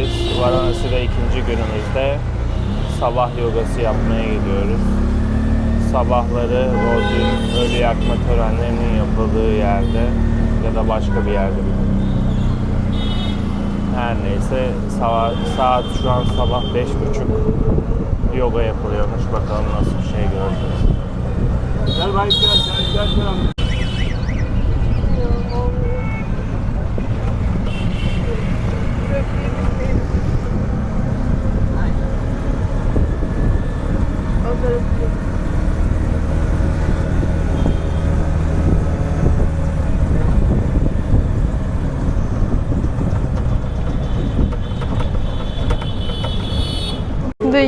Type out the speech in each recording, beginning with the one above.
Biz Varanasi'de ikinci günümüzde sabah yogası yapmaya gidiyoruz. Sabahları gün ölü yakma törenlerinin yapıldığı yerde ya da başka bir yerde bilmiyorum. Her neyse saat, saat şu an sabah beş buçuk yoga yapılıyormuş. Bakalım nasıl bir şey göreceğiz. Gel भाई gel gel gel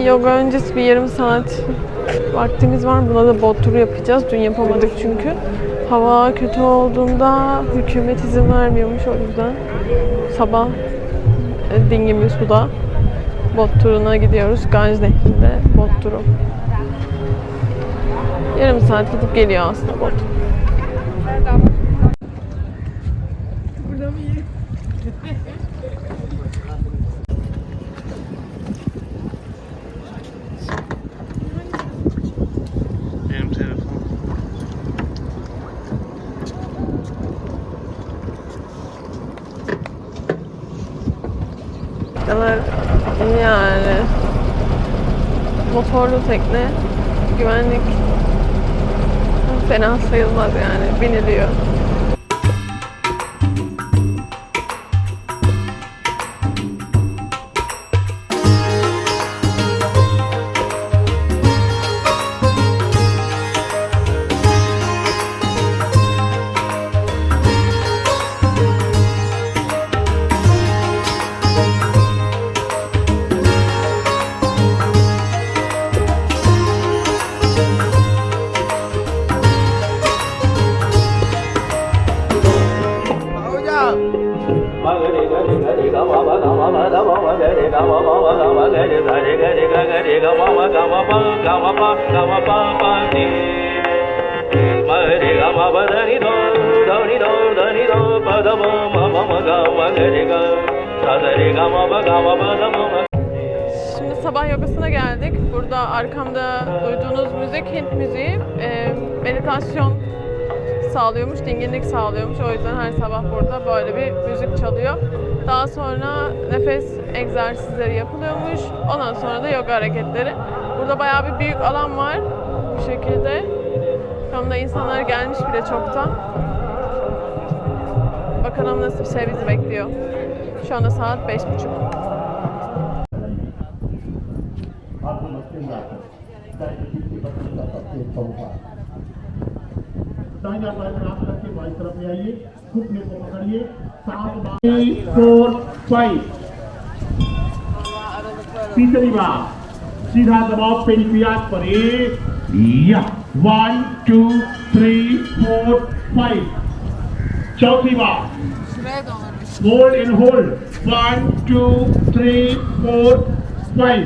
yoga öncesi bir yarım saat vaktimiz var. Buna da bot turu yapacağız. Dün yapamadık çünkü. Hava kötü olduğunda hükümet izin vermiyormuş o yüzden. Sabah e, dingin bir suda bot turuna gidiyoruz. Ganj Nehri'nde bot turu. Yarım saat gidip geliyor aslında bot. Benim telefon. kadar yani motorlu tekne güvenlik fena sayılmaz yani biniliyor. Şimdi sabah yogasına geldik. Burada arkamda duyduğunuz müzik Hint müziği. Ee, meditasyon sağlıyormuş, dinginlik sağlıyormuş. O yüzden her sabah burada böyle bir müzik çalıyor. Daha sonra nefes egzersizleri yapılıyormuş. Ondan sonra da yoga hareketleri. Burada bayağı bir büyük alan var bu şekilde. Tam da insanlar gelmiş bile çoktan. Bakalım nasıl bir şey bizi bekliyor. Şu anda saat beş buçuk. करके बाई तरफ़ ले आइए घुटने को पकड़िए। सात four, five. तीसरी बार, सीधा दबाव पेनिक्रियाज पर एक, या one two three four five चौथी बार। Hold and hold one two three four five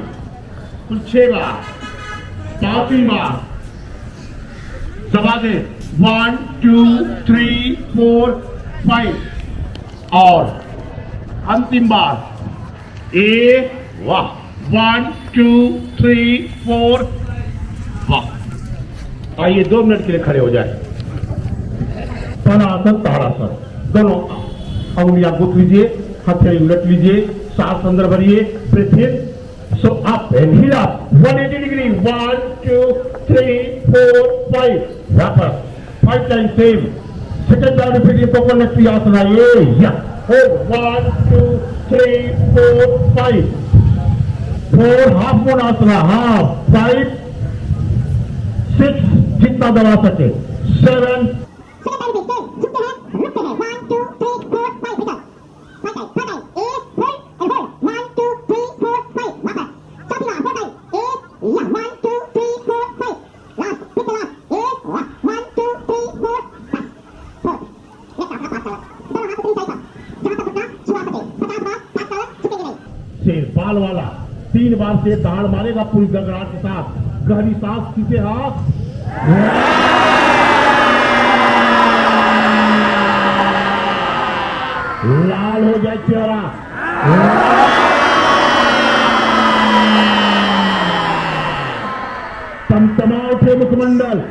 छह बार। पांचवी बार। दबा दे। One two three four five और अंतिम बार। ए वाह। वन टू थ्री फोर वाह। आइए दो मिनट के लिए खड़े हो जाए। पहला आसन ताड़ासन दोनों अंगुलियाँ गुथ लीजिए हथेली उलट लीजिए सांस अंदर भरिए इन So up and heel up. 180 degree. One, two, three, four, five. part-time save. Secretary Pili po po nagpiyato na yun. Yeah. Oh, one, two, three, four, five. Four, half mo na half. Five, six, jitna dawa sa Seven. Secretary one, two, three, four, five. से दाढ़ मारेगा पूरी गगराट के साथ। गहरी सांस खींचे हाथ। लाल हो जाए चेहरा। तमतमा उठे मुखमंडल।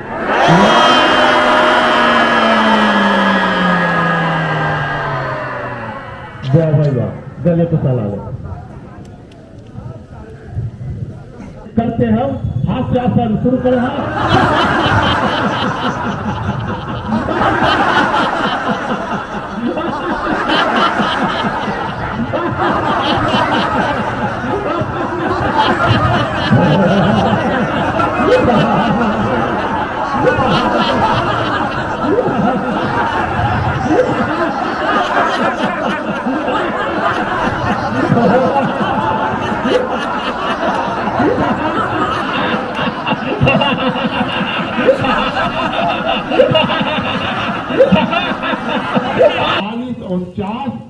जय भाई वाह, गले को साला करते हम हास्यासन शुरू करें Oh, उनचास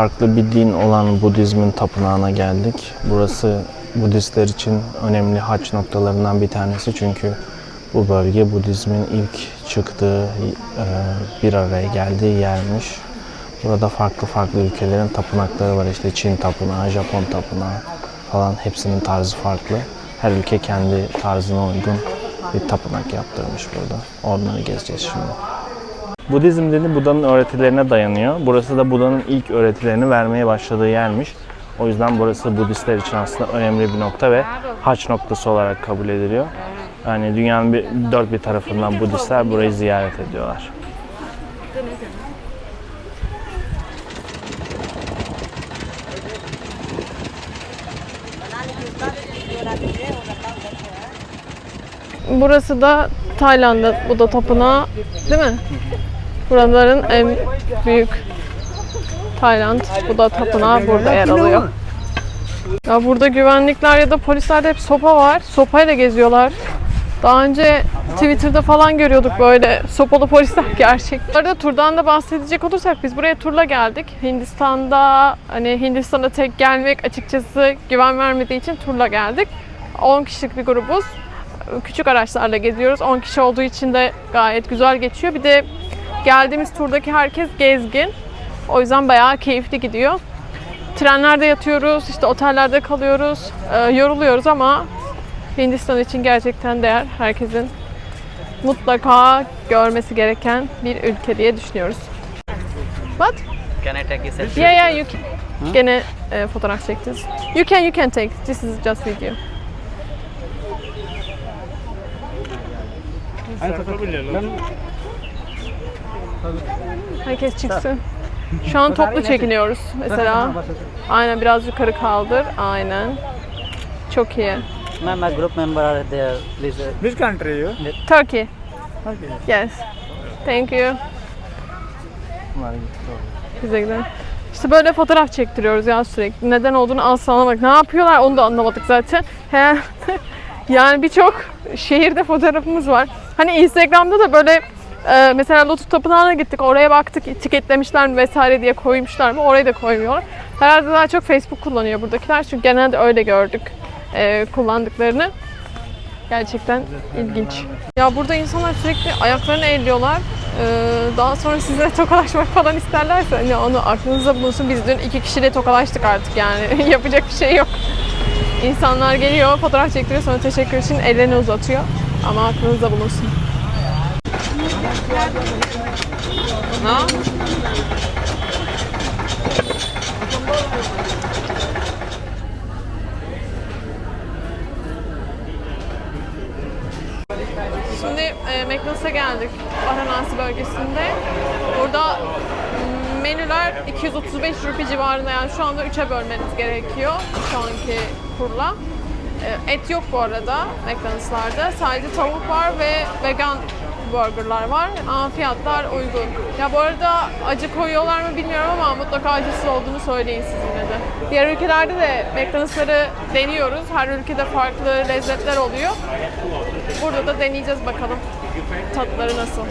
farklı bir din olan Budizmin tapınağına geldik. Burası Budistler için önemli haç noktalarından bir tanesi çünkü bu bölge Budizmin ilk çıktığı, e, bir araya geldiği yermiş. Burada farklı farklı ülkelerin tapınakları var. İşte Çin tapınağı, Japon tapınağı falan hepsinin tarzı farklı. Her ülke kendi tarzına uygun bir tapınak yaptırmış burada. Onları gezeceğiz şimdi. Budizm dini Buda'nın öğretilerine dayanıyor. Burası da Buda'nın ilk öğretilerini vermeye başladığı yermiş. O yüzden burası Budistler için aslında önemli bir nokta ve haç noktası olarak kabul ediliyor. Yani dünyanın bir, dört bir tarafından Budistler burayı ziyaret ediyorlar. Burası da Tayland'da Buda Tapınağı değil mi? Buraların en büyük Tayland Buda Tapınağı burada yer alıyor. Ya burada güvenlikler ya da polislerde hep sopa var. Sopayla geziyorlar. Daha önce Twitter'da falan görüyorduk böyle sopalı polisler gerçek. Bu arada turdan da bahsedecek olursak biz buraya turla geldik. Hindistan'da hani Hindistan'a tek gelmek açıkçası güven vermediği için turla geldik. 10 kişilik bir grubuz. Küçük araçlarla geziyoruz. 10 kişi olduğu için de gayet güzel geçiyor. Bir de geldiğimiz turdaki herkes gezgin. O yüzden bayağı keyifli gidiyor. Trenlerde yatıyoruz, işte otellerde kalıyoruz, Ee, yoruluyoruz ama Hindistan için gerçekten değer. Herkesin mutlaka görmesi gereken bir ülke diye düşünüyoruz. What? Can I take a selfie? Yeah, yeah, you can. Gene e, fotoğraf çekeceğiz. You can, you can take. This is just video. Herkes çıksın. Şu an toplu çekiniyoruz mesela. Aynen biraz yukarı kaldır. Aynen. Çok iyi. Ma'am, my group member are there. Please. uh, Which country you? Turkey. Yes. Thank you. Bize gidelim. İşte böyle fotoğraf çektiriyoruz ya sürekli. Neden olduğunu asla anlamadık. Ne yapıyorlar onu da anlamadık zaten. He. yani birçok şehirde fotoğrafımız var. Hani Instagram'da da böyle e, mesela Lotus Tapınağı'na gittik. Oraya baktık etiketlemişler mi vesaire diye koymuşlar mı? Orayı da koymuyorlar. Herhalde daha çok Facebook kullanıyor buradakiler. Çünkü genelde öyle gördük e, kullandıklarını. Gerçekten ilginç. Ya burada insanlar sürekli ayaklarını elliyorlar. Ee, daha sonra sizinle tokalaşmak falan isterlerse hani onu aklınızda bulunsun. Biz dün iki kişiyle tokalaştık artık yani. Yapacak bir şey yok. İnsanlar geliyor, fotoğraf çektiriyor sonra teşekkür için ellerini uzatıyor. Ama aklınızda bulunsun. Ne? Şimdi e, McDonald's'a geldik. Varanasi bölgesinde. Burada menüler 235 rupi civarında yani şu anda 3'e bölmeniz gerekiyor şu anki kurla. E, et yok bu arada McDonald'slarda. Sadece tavuk var ve vegan burgerlar var. Ama fiyatlar uygun. Ya bu arada acı koyuyorlar mı bilmiyorum ama mutlaka acısız olduğunu söyleyin siz yine de. Diğer ülkelerde de McDonald'sları deniyoruz. Her ülkede farklı lezzetler oluyor. Burada da deneyeceğiz bakalım tatları nasıl.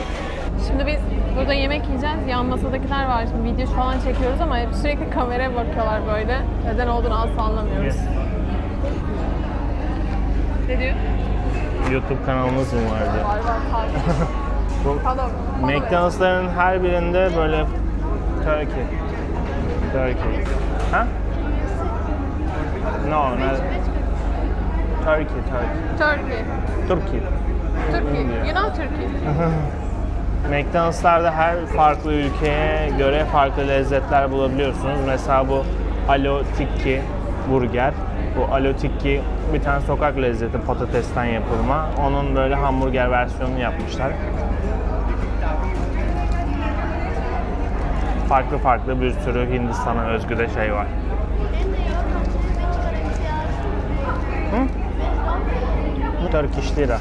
Şimdi biz burada yemek yiyeceğiz. Yan masadakiler var. Şimdi video falan çekiyoruz ama sürekli kameraya bakıyorlar böyle. Neden olduğunu asla anlamıyoruz. Ne diyor? YouTube kanalımız mı vardı? Bu. McDonald's'ların her birinde böyle Turkey. Turkey. Ha? No, no. Turkey, Turkey. Turkey. Turkey. Turkey. You know Turkey. McDonald's'larda her farklı ülkeye göre farklı lezzetler bulabiliyorsunuz. Mesela bu Alo Tikki burger. Bu Alo Tikki bir tane sokak lezzeti patatesten yapılma. Onun böyle hamburger versiyonunu yapmışlar. Farklı farklı bir sürü Hindistan'a özgü de şey var. Hı? Turkish lira.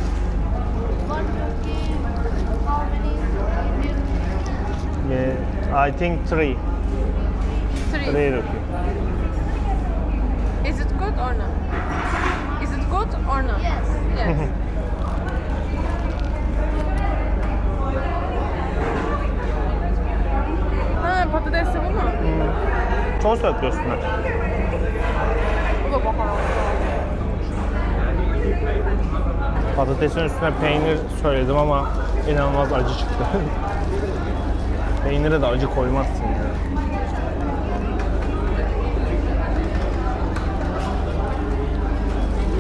Yeah, I think three. Three. Three rupee. Or not? Is it good or not? Yes. Yes. ha patatesli bu mu? Sos döktü üstüne. Bu da baharatlı. Patatesin üstüne peynir söyledim ama inanılmaz acı çıktı. Peynire de acı koymazsın ya.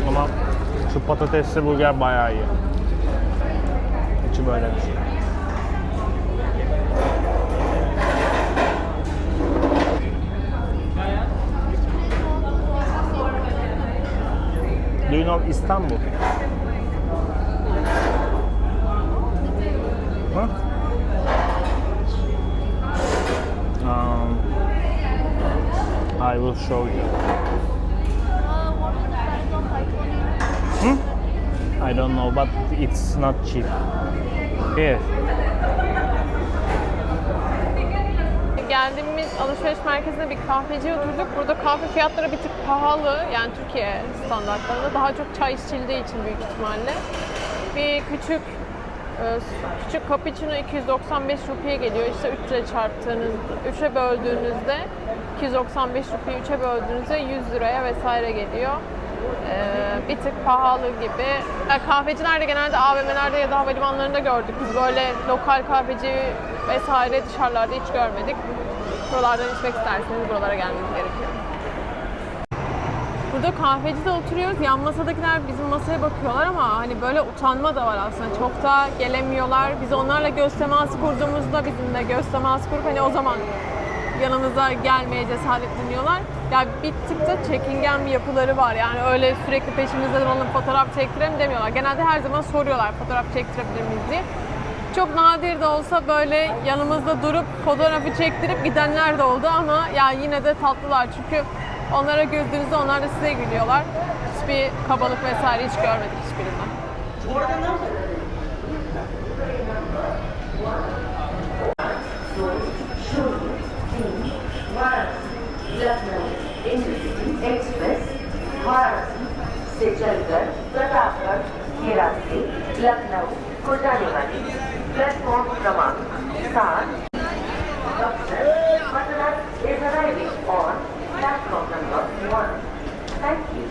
Ama şu patatesli burger bayağı iyi. İçi böylemiş. Do you know Istanbul? Huh? Um, I will show you. Hmm? I don't know, but it's not cheap. Here. Geldiğimiz alışveriş merkezinde bir kahveciye oturduk. Burada kahve fiyatları bir tık pahalı. Yani Türkiye standartlarında. Daha çok çay içildiği için büyük ihtimalle. Bir küçük e, küçük cappuccino 295 rupiye geliyor. İşte 3 ile çarptığınızda, 3'e böldüğünüzde 295 rupiyi 3'e böldüğünüzde 100 liraya vesaire geliyor. Ee, bir tık pahalı gibi. Yani kahveciler de genelde AVM'lerde ya da havalimanlarında gördük. Biz böyle lokal kahveci vesaire dışarılarda hiç görmedik. Buralardan içmek isterseniz buralara gelmeniz gerekiyor. Burada kahvecide oturuyoruz. Yan masadakiler bizim masaya bakıyorlar ama hani böyle utanma da var aslında. Çok da gelemiyorlar. Biz onlarla göz teması kurduğumuzda bizimle göz teması kurup hani o zaman yanımıza gelmeye cesaretleniyorlar. Ya bir tık da çekingen bir yapıları var. Yani öyle sürekli peşimizden alıp fotoğraf çektirelim demiyorlar. Genelde her zaman soruyorlar fotoğraf çektirebilir miyiz diye. Çok nadir de olsa böyle yanımızda durup fotoğrafı çektirip gidenler de oldu ama ya yine de tatlılar çünkü onlara güldüğünüzde onlar da size gülüyorlar. Hiçbir kabalık vesaire hiç görmedik hiçbirinden. Varanasi से चलकर प्रतापगढ़ हिरासी लखनऊ को जाने वाली platform क्रमांक सात Patna is arriving on platform number one. Thank you.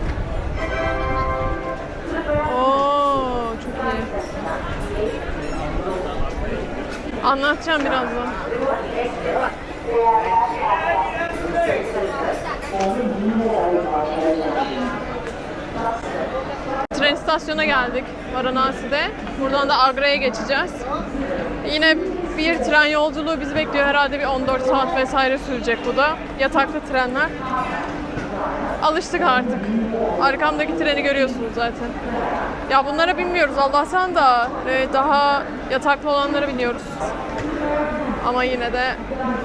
Oo çok iyi. Anlatacağım birazdan. Tren istasyonuna geldik Varanasi'de. Buradan da Agra'ya geçeceğiz. Yine bir tren yolculuğu bizi bekliyor. Herhalde bir 14 saat vesaire sürecek bu da. Yataklı trenler. Alıştık artık. Arkamdaki treni görüyorsunuz zaten. Ya bunlara binmiyoruz Allah'tan da e, daha yataklı olanlara biniyoruz. Ama yine de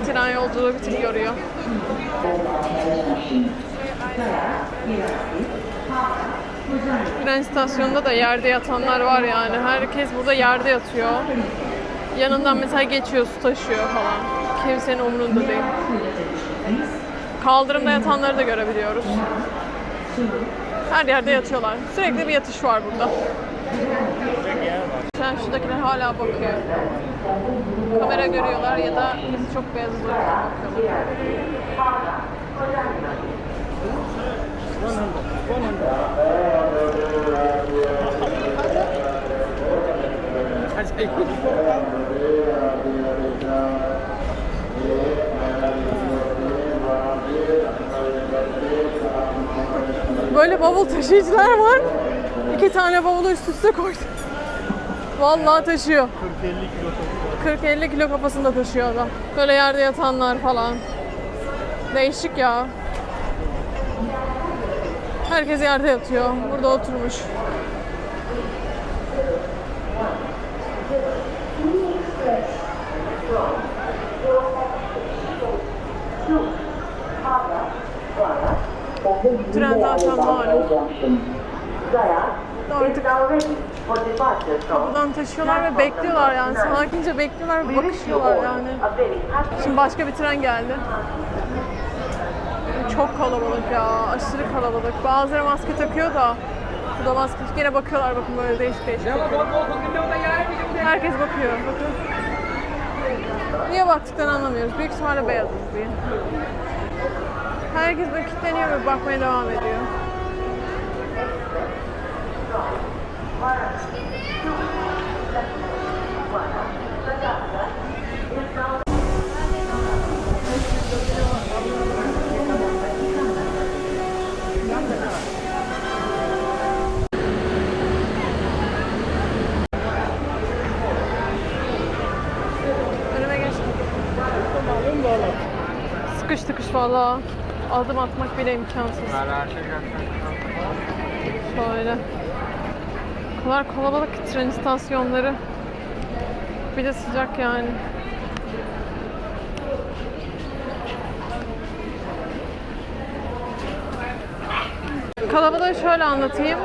tren yolculuğu bir tık yoruyor. Tren istasyonunda da yerde yatanlar var yani. Herkes burada yerde yatıyor. Yanından mesela geçiyor, su taşıyor falan. Kimsenin umurunda değil. Kaldırımda yatanları da görebiliyoruz. Her yerde yatıyorlar. Sürekli bir yatış var burada. Sen şuradakiler hala bakıyor. Kamera görüyorlar ya da biz çok beyaz bakıyorlar. Böyle bavul taşıyıcılar var. İki tane bavulu üst üste koydu. Vallahi taşıyor. 40-50 kilo kafasında taşıyor adam. Böyle yerde yatanlar falan. Değişik ya. Herkes yerde yatıyor. Burada oturmuş. Tren zaten malum. Artık buradan taşıyorlar ve bekliyorlar yani. Sakince bekliyorlar ve bakışıyorlar yani. Şimdi başka bir tren geldi. Çok kalabalık ya. Aşırı kalabalık. Bazıları maske takıyor da bu da maske yine bakıyorlar bakın böyle değişik değişik. Herkes bakıyor. Bakın. Niye baktıklarını anlamıyoruz. Büyük ihtimalle beyazız diye. Herkes böyle kilitleniyor ve bakmaya devam ediyor. Valla. Adım atmak bile imkansız. Şöyle. O kadar kalabalık tren istasyonları. Bir de sıcak yani. Kalabalığı şöyle anlatayım.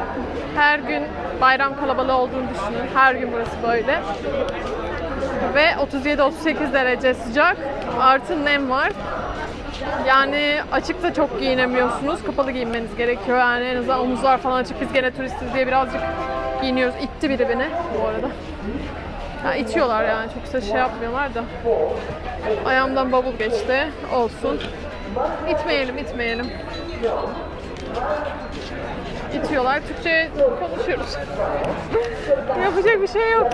Her gün bayram kalabalığı olduğunu düşünün. Her gün burası böyle. Ve 37-38 derece sıcak. Artı nem var. Yani açıkta çok giyinemiyorsunuz. Kapalı giyinmeniz gerekiyor. Yani en azından omuzlar falan açık. Biz gene turistiz diye birazcık giyiniyoruz. İtti biri beni bu arada. Ya itiyorlar yani. Çok da şey yapmıyorlar da. Ayağımdan bavul geçti. Olsun. İtmeyelim, itmeyelim. İtiyorlar. Türkçe konuşuyoruz. Yapacak bir şey yok.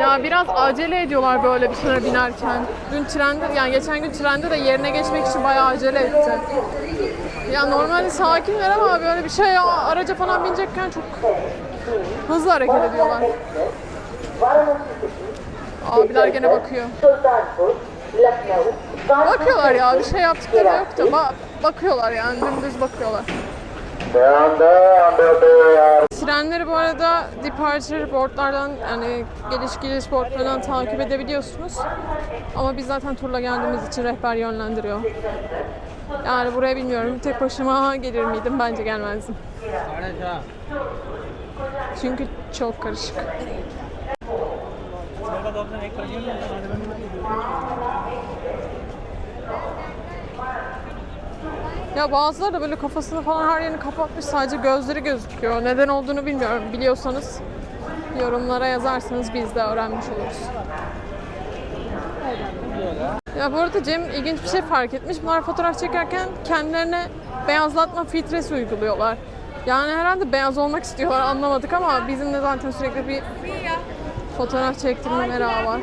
Ya biraz acele ediyorlar böyle bir şeyler binerken. Dün trende, yani geçen gün trende de yerine geçmek için bayağı acele etti. Ya normalde sakinler ama böyle bir şey araca falan binecekken çok hızlı hareket ediyorlar. Abiler gene bakıyor. Bakıyorlar ya bir şey yaptıkları yok da ba- bakıyorlar yani dümdüz bakıyorlar. Trenleri bu arada departure boardlardan yani geliş gidiş boardlardan takip edebiliyorsunuz. Ama biz zaten turla geldiğimiz için rehber yönlendiriyor. Yani buraya bilmiyorum tek başıma gelir miydim? Bence gelmezdim. Çünkü çok karışık. Ya bazıları da böyle kafasını falan her yerini kapatmış sadece gözleri gözüküyor. Neden olduğunu bilmiyorum. Biliyorsanız yorumlara yazarsanız biz de öğrenmiş oluruz. Ya bu arada Cem ilginç bir şey fark etmiş. Bunlar fotoğraf çekerken kendilerine beyazlatma filtresi uyguluyorlar. Yani herhalde beyaz olmak istiyorlar anlamadık ama bizim de zaten sürekli bir Fotoğraf çektirme merağı var.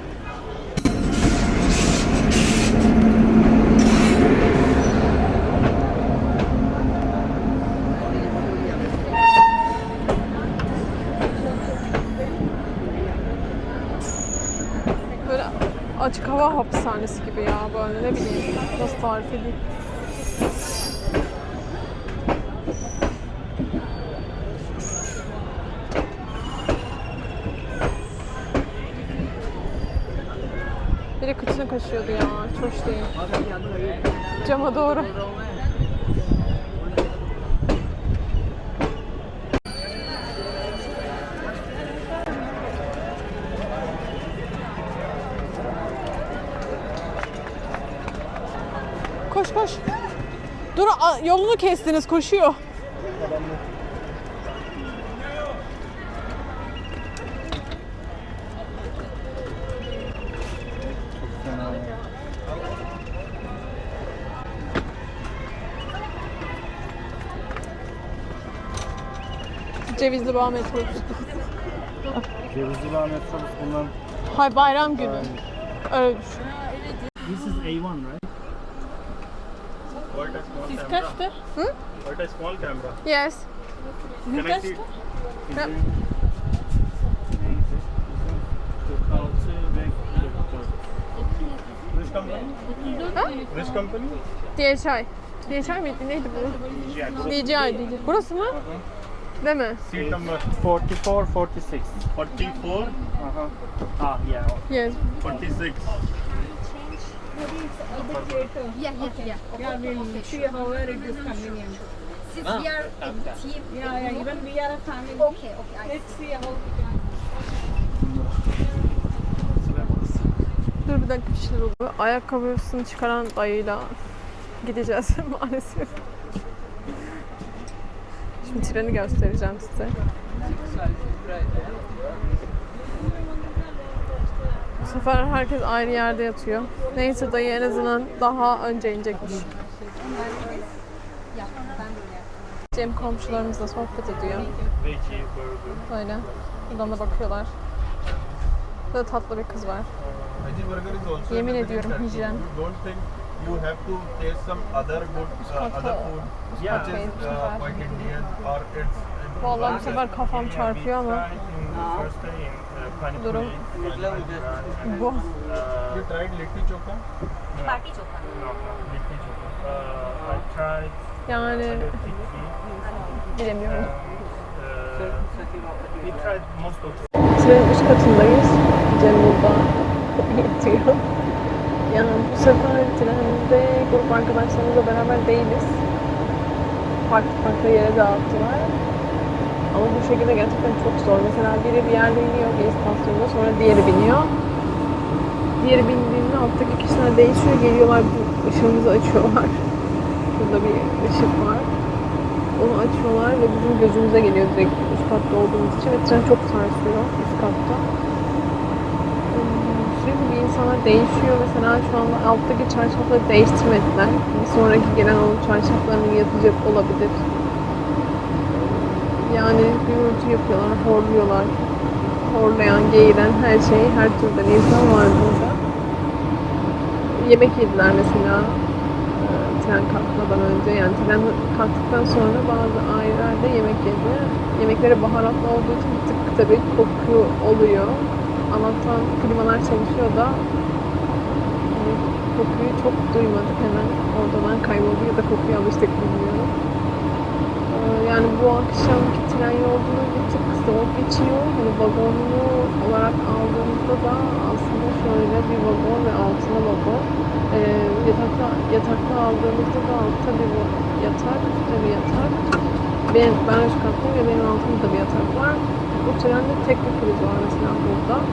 Böyle açık hava hapishanesi gibi ya böyle ne bileyim nasıl tarif edeyim. Biri kıçını kaşıyordu ya. Hoş değil. Cama doğru. Koş koş. Dur a- yolunu kestiniz koşuyor. Cevizli Bağ metrobüsü. Cevizli Lahmet bundan Hay bayram günü. Öyle düşün. This is A1, right? Kaçtı? Hı? What a small camera. Yes. Can I kaçtı? see? Ja. Which company? Which company? DHI. DHI miydi? Neydi bu? DJI. DJI. Burası mı? Değil mi? Seat number 44, 46. 44? Uh-huh. Ah, yeah. Yes. 46. Yeah, yeah, yeah. Yeah, we'll see however it is convenient. Since we are a team. Yeah, yeah, even we are a family. Okay, okay. I Let's see how we can. Dur bir dakika bir şeyler oluyor. Ayakkabısını çıkaran dayıyla gideceğiz maalesef. Şimdi treni göstereceğim size. Bu sefer herkes ayrı yerde yatıyor. Neyse dayı en azından daha önce inecekmiş. Cem komşularımızla sohbet ediyor. Böyle. Buradan da bakıyorlar. Burada tatlı bir kız var. Yemin in ediyorum hijyen. You have to taste some other good uh, other food Yeah. which uh, quite Indian or it's Vallahi bu sefer kafam çarpıyor ama Durum bu. You tried litti chokha? Party chokha. Uh, I tried Yani bilemiyorum. we tried most of Trenin üst katındayız. Cem burada yatıyor. Yani bu sefer trende grup arkadaşlarımızla beraber değiliz. Farklı farklı yere dağıttılar. Ama bu şekilde gerçekten çok zor. Mesela biri bir yerde iniyor bir istasyonda sonra diğeri biniyor. Diğeri bindiğinde alttaki kişiler değişiyor. Geliyorlar ışığımızı açıyorlar. Burada bir ışık var. Onu açıyorlar ve bizim gözümüze geliyor direkt üst katta olduğumuz için ve tren çok sarsıyor üst katta. Hmm, Sürekli bir insanlar değişiyor. Mesela şu anda alttaki çarşafları değiştirmediler. Bir sonraki gelen onun çarşaflarını yatacak olabilir. Yani gürültü yapıyorlar, horluyorlar. Horlayan, geğiren her şey, her türden insan var burada. Yemek yediler mesela e, tren kalkmadan önce. Yani tren kalktıktan sonra bazı ailelerde yemek yedi. Yemekleri baharatlı olduğu için bir tık tabii koku oluyor. Allah'tan klimalar çalışıyor da hani kokuyu çok duymadık hemen. Oradan kayboldu ya da kokuya alıştık bilmiyorum. Yani bu akşamki tren yolculuğu bir tık zor geçiyor. Hani vagonlu olarak aldığımızda da aslında şöyle bir vagon ve altına vagon. Ee, yatakta, yatakta aldığımızda da altta bir yatak, üstte bir yatak. Benim, ben üst kattayım ve benim altımda bir yatak var. Bu trende tek bir priz var mesela burada.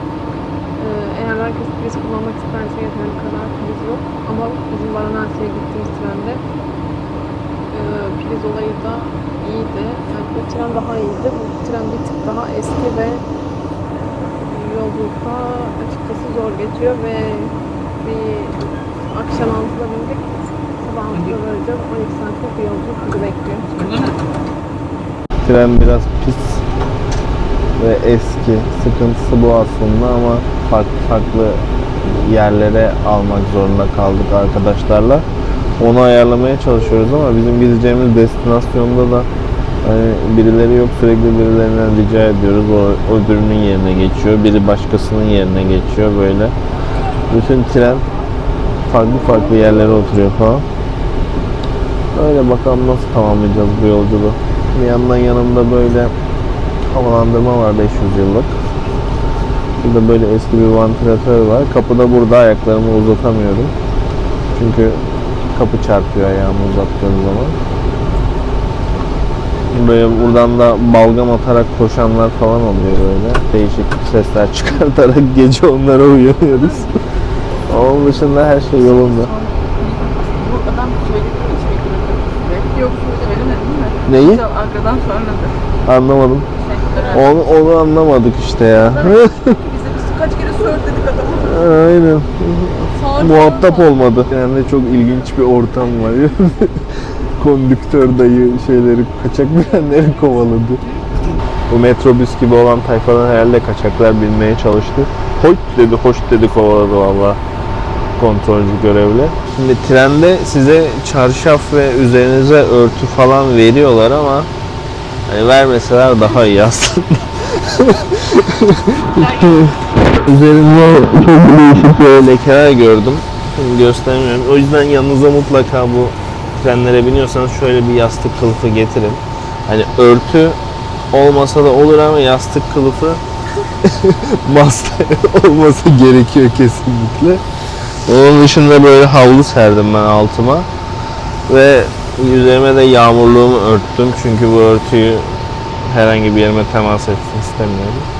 Ee, eğer herkes priz kullanmak isterse yeteri kadar priz yok. Ama bizim Varanasi'ye gittiğimiz trende e, priz olayı da iyiydi. Yani bu tren daha iyiydi. Bu tren bir tık daha eski ve yolculukta açıkçası zor geçiyor ve bir akşam 6'da bindik. Sabah 6'da varacağız. 12 saatlik bir yolculuk bizi bekliyor. Tren biraz pis. ve eski. Sıkıntısı bu aslında ama farklı farklı yerlere almak zorunda kaldık arkadaşlarla. Onu ayarlamaya çalışıyoruz ama bizim gideceğimiz destinasyonda da hani birileri yok sürekli birilerinden rica ediyoruz. O öbürünün yerine geçiyor. Biri başkasının yerine geçiyor böyle. Bütün tren farklı farklı yerlere oturuyor falan. Öyle bakalım nasıl tamamlayacağız bu yolculuğu. Bir yandan yanımda böyle havalandırma var 500 yıllık. Burada böyle eski bir vantilatör var. Kapıda burada ayaklarımı uzatamıyorum. Çünkü kapı çarpıyor ayağımı uzattığım zaman. Böyle buradan da balgam atarak koşanlar falan oluyor böyle. Değişik sesler çıkartarak gece onlara uyanıyoruz. Onun dışında her şey yolunda. Bu adam söyledi mi hiç Yok söylemedi değil mi? Neyi? Arkadan söyledi. Anlamadım. Onu, onu anlamadık işte ya. Bize biz kaç kere sor dedik adama. Aynen. Sonra Muhatap olmadı. Yani çok ilginç bir ortam var. Kondüktör dayı şeyleri, kaçak bilenleri kovaladı. Bu metrobüs gibi olan tayfadan herhalde kaçaklar binmeye çalıştı. Hoş dedi, hoş dedi kovaladı valla kontrolcü görevli. Şimdi trende size çarşaf ve üzerinize örtü falan veriyorlar ama hani vermeseler daha iyi aslında. Üzerinde çok değişik böyle lekeler gördüm. Şimdi göstermiyorum. O yüzden yanınıza mutlaka bu trenlere biniyorsanız şöyle bir yastık kılıfı getirin. Hani örtü olmasa da olur ama yastık kılıfı must olması gerekiyor kesinlikle. Onun dışında böyle havlu serdim ben altıma. Ve üzerime de yağmurluğumu örttüm. Çünkü bu örtüyü herhangi bir yerime temas etsin istemiyorum.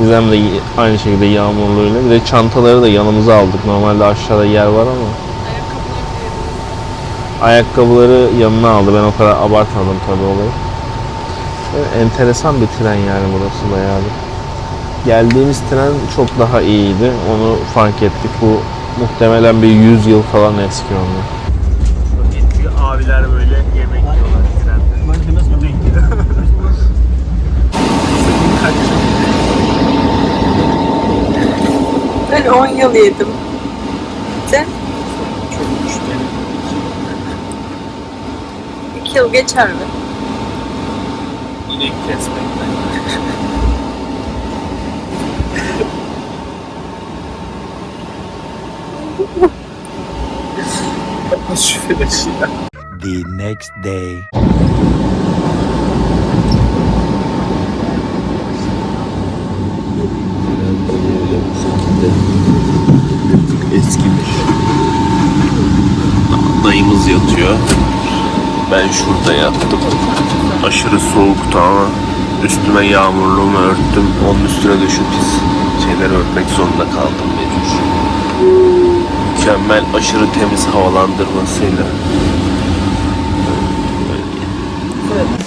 Gizem de aynı şekilde yağmurluğuyla. Bir de çantaları da yanımıza aldık. Normalde aşağıda yer var ama. Ayakkabıları yanına aldı. Ben o kadar abartmadım tabii olayı. Evet, enteresan bir tren yani burası da yani. Geldiğimiz tren çok daha iyiydi. Onu fark ettik. Bu muhtemelen bir 100 yıl falan eski ondan. Abiler böyle yemek yiyorlar Ben 10 yıl yedim. Sen? 2 yıl geçer mi? İnek kesmekten. Ya. The next day. Ben şurada yattım. Aşırı soğuktu ama üstüme yağmurluğumu örttüm. Onun üstüne de şu pis şeyleri örtmek zorunda kaldım mecbur. Mükemmel aşırı temiz havalandırmasıyla. Böyle.